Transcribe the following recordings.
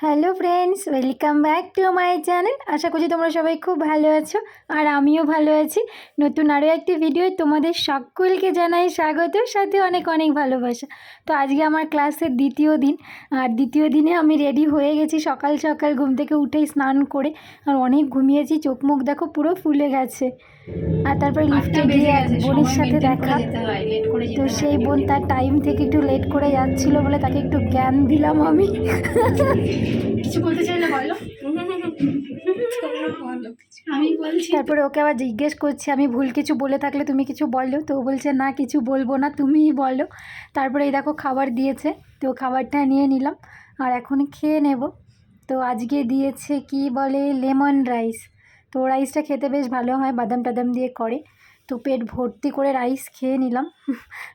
Hello friends welcome back to my channel আশা করছি তোমরা সবাই খুব ভালো আছো আর আমিও ভালো আছি। নতুন আরও একটি ভিডিও তোমাদের সকলকে জানাই স্বাগত সাথে অনেক অনেক ভালোবাসা। তো আজকে আমার ক্লাসের দ্বিতীয় দিন আর দ্বিতীয় দিনে আমি রেডি হয়ে গেছি সকাল সকাল ঘুম থেকে উঠেই স্নান করে আর অনেক ঘুমিয়েছি চোখ মুখ দেখো পুরো ফুলে গেছে। আর তারপরে লিফটে গিয়ে এক বোনের সাথে দেখা। তো সেই বোন তার টাইম থেকে একটু লেট করে যাচ্ছিল বলে তাকে একটু জ্ঞান দিলাম আমি। কিছু বলতে বলো। আমি বলছি তারপরে ওকে আবার জিজ্ঞেস করছি, আমি ভুল কিছু বলে থাকলে তুমি কিছু বলো? তো ও বলছে, না, কিছু বলব না, তুমিই বলো। তারপরে এই দেখো খাবার দিয়েছে, তো খাবারটা নিয়ে নিলাম, আর এখন খেয়ে নেব। তো আজকে দিয়েছে কি বলে, লেমন রাইস। তো রাইসটা খেতে বেশ ভালো হয়, বাদাম টাদাম দিয়ে করে। তো পেট ভর্তি করে রাইস খেয়ে নিলাম।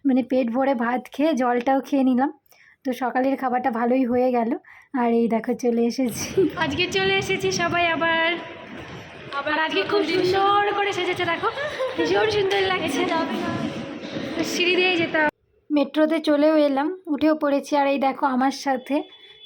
মানে পেট ভরে ভাত খেয়ে জলটাও খেয়ে নিলাম। তো সকালের খাবারটা ভালোই হয়ে গেল। আর এই দেখো চলে এসেছি। আজকে চলে এসেছি সবাই আবার। আবার আজকে খুব সুন্দর করে সেজেছে দেখো। ভীষণ সুন্দর লাগছে। সিঁড়ি দিয়েই যেতাম মেট্রোতে চলেও এলাম উঠেও পড়েছি। আর এই দেখো আমার সাথে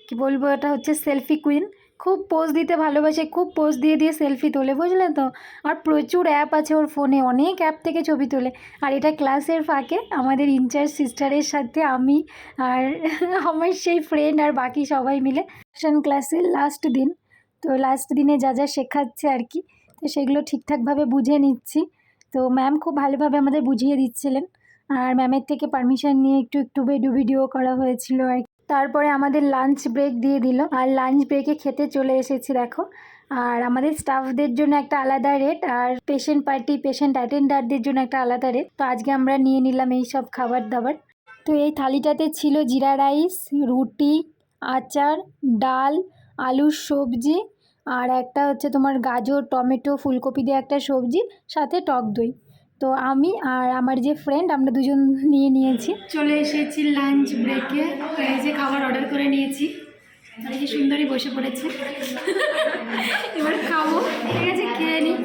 কি বলব এটা হচ্ছে সেলফি কুইন। খুব পোজ দিতে ভালোবাসে, খুব পোজ দিয়ে দিয়ে সেলফি তোলে, বুঝলে তো? আর প্রচুর অ্যাপ আছে ওর ফোনে অনেক অ্যাপ থেকে ছবি তোলে। আর এটা ক্লাসের ফাঁকে আমাদের ইনচার্জ সিস্টারের সাথে আমি আর আমার সেই ফ্রেন্ড আর বাকি সবাই মিলে টিউশন ক্লাসের লাস্ট দিন। তো লাস্ট দিনে যা যা শেখাচ্ছে আর কি, তো সেগুলো ঠিকঠাকভাবে বুঝে নিচ্ছি। তো ম্যাম খুব ভালোভাবে আমাদের বুঝিয়ে দিচ্ছিলেন। আর ম্যামের থেকে পারমিশন নিয়ে একটু একটু ভিডিও ভিডিও করা হয়েছিল আর কি। তারপরে আমাদের লাঞ্চ ব্রেক দিয়ে দিল। আর লাঞ্চ ব্রেকে খেতে চলে এসেছি, দেখো। আর আমাদের স্টাফদের জন্য একটা আলাদা রেট আর পেশেন্ট পার্টি পেশেন্ট অ্যাটেন্ডারদের জন্য একটা আলাদা রেট তো আজকে আমরা নিয়ে নিলাম এই সব খাবার দাবার তো এই থালিটাতে ছিল জিরা রাইস, রুটি, আচার, ডাল, আলুর সবজি, আর একটা হচ্ছে তোমার গাজর, টমেটো, ফুলকপি দিয়ে একটা সবজি, সাথে টক দই। তো আমি আর আমার যে ফ্রেন্ড আমরা দুজন নিয়ে নিয়েছি। চলে এসেছি লাঞ্চ ব্রেকে এই যে খাবার অর্ডার করে নিয়েছি। সুন্দরী বসে পড়েছে। এবার খাব। ঠিক আছে, খেয়ে নিই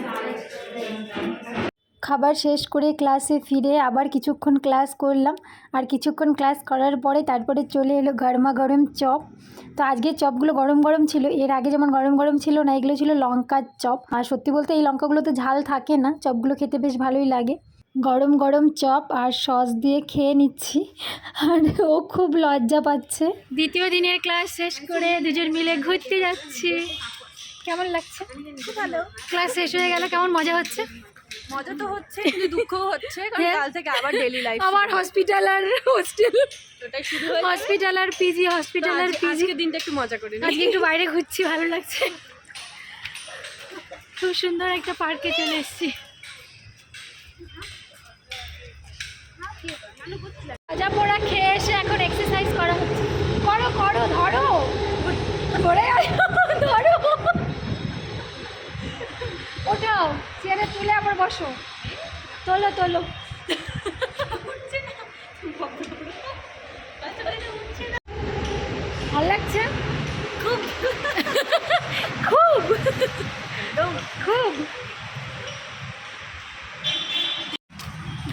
খাবার শেষ করে ক্লাসে ফিরে আবার কিছুক্ষণ ক্লাস করলাম। আর কিছুক্ষণ ক্লাস করার পরে তারপরে চলে এলো গরমা গরম চপ। তো আজকে চপগুলো গরম গরম ছিল। এর আগে যেমন গরম গরম ছিল না এগুলো ছিল লঙ্কার চপ। আর সত্যি বলতে এই লঙ্কাগুলো তো ঝাল থাকে না চপগুলো খেতে বেশ ভালোই লাগে। গরম গরম চপ আর সস দিয়ে খেয়ে নিচ্ছি। আর ও খুব লজ্জা পাচ্ছে। দ্বিতীয় দিনের ক্লাস শেষ করে দুজন মিলে ঘুরতে যাচ্ছি। কেমন লাগছে? ভালো। ক্লাস শেষ হয়ে গেল কেমন মজা হচ্ছে? মজা তো হচ্ছে কিন্তু দুঃখ হচ্ছে কারণ হ্যাঁ। কাল থেকে আবার ডেলি লাইফ আমার হসপিটাল আর হোস্টেল ওটাই শুরু হয়েছে। হসপিটাল আর পিজি হসপিটাল আর পিজি দিনটা একটু মজা করে আজকে একটু বাইরে ঘুরছি ভালো লাগছে। খুব সুন্দর একটা পার্কে চলে এসেছি। ভাজা পোড়া খেয়ে এসে এখন এক্সারসাইজ করা হচ্ছে করো করো ধরো ধরে আয়, ধরো ওঠাও চেয়ারে বসো। তোলো তোলো। ভালো লাগছে? খুব। খুব। খুব।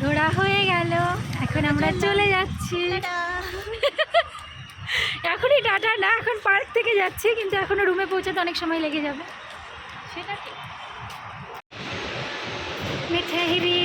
ঘোরা হয়ে গেল। এখন আমরা চলে যাচ্ছি। এখনই টাটা। না এখন পার্ক থেকে যাচ্ছি কিন্তু এখনও রুমে পৌঁছাতে অনেক সময় লেগে যাবে। সেটা কি मिठहरी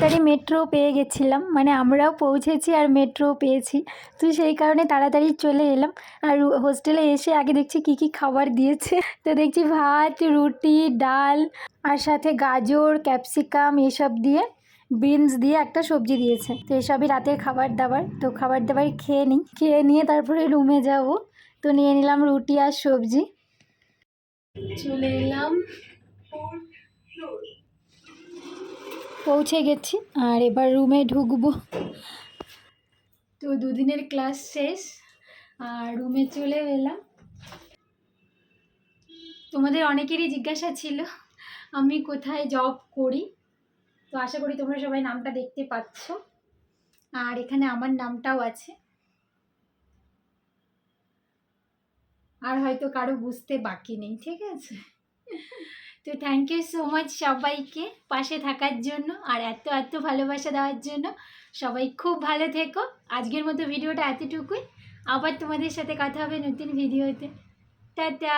তাড়াতাড়ি মেট্রো পেয়ে গেছিলাম মানে আমরাও পৌঁছেছি আর মেট্রো পেয়েছি। তো সেই কারণে তাড়াতাড়ি চলে এলাম। আর হোস্টেলে এসে আগে দেখছি কি কি খাবার দিয়েছে। তো দেখছি ভাত, রুটি, ডাল আর সাথে গাজর ক্যাপসিকাম এসব দিয়ে বিনস দিয়ে একটা সবজি দিয়েছে। তো এসবই রাতের খাবার দাবার। তো খাবার দাবার খেয়ে নিই। খেয়ে নিয়ে তারপরে রুমে যাব। তো নিয়ে নিলাম রুটি আর সবজি। চলে এলাম। পৌঁছে গেছি, আর এবার রুমে ঢুকবো। তো দুদিনের ক্লাস শেষ, আর রুমে চলে এলাম। তোমাদের অনেকেরই জিজ্ঞাসা ছিল, আমি কোথায় জব করি? তো আশা করি তোমরা সবাই নামটা দেখতে পাচ্ছ। আর এখানে আমার নামটাও আছে। আর হয়তো কারও বুঝতে বাকি নেই, ঠিক আছে? তো থ্যাংক ইউ সো মাচ সবাইকে পাশে থাকার জন্য আর এত এত ভালোবাসা দেওয়ার জন্য। সবাই খুব ভালো থেকো। আজকের মতো ভিডিওটা এতটুকুই। আবার তোমাদের সাথে কথা হবে নতুন ভিডিওতে। টাটা!